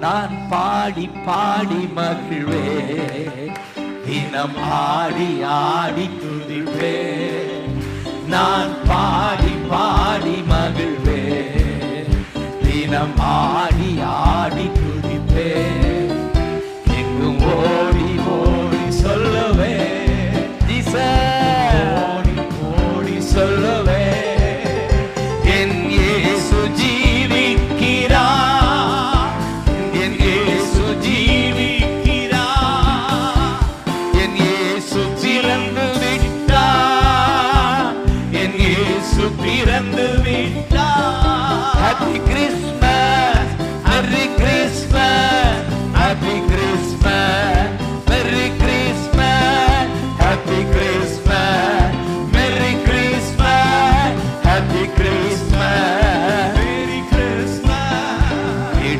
நான் பாடி பாடி மகிழ்வே. தினம் ஆடி ஆடி துதிவே நான் பாடி பாடி மகிழ்வே. தினம் ஆடி ஆடி துதிப்பே. எங்கும் ஓடி ஓடி சொல்லவே. ஓடி ஓடி சொல்ல பிறந்து வீட்டு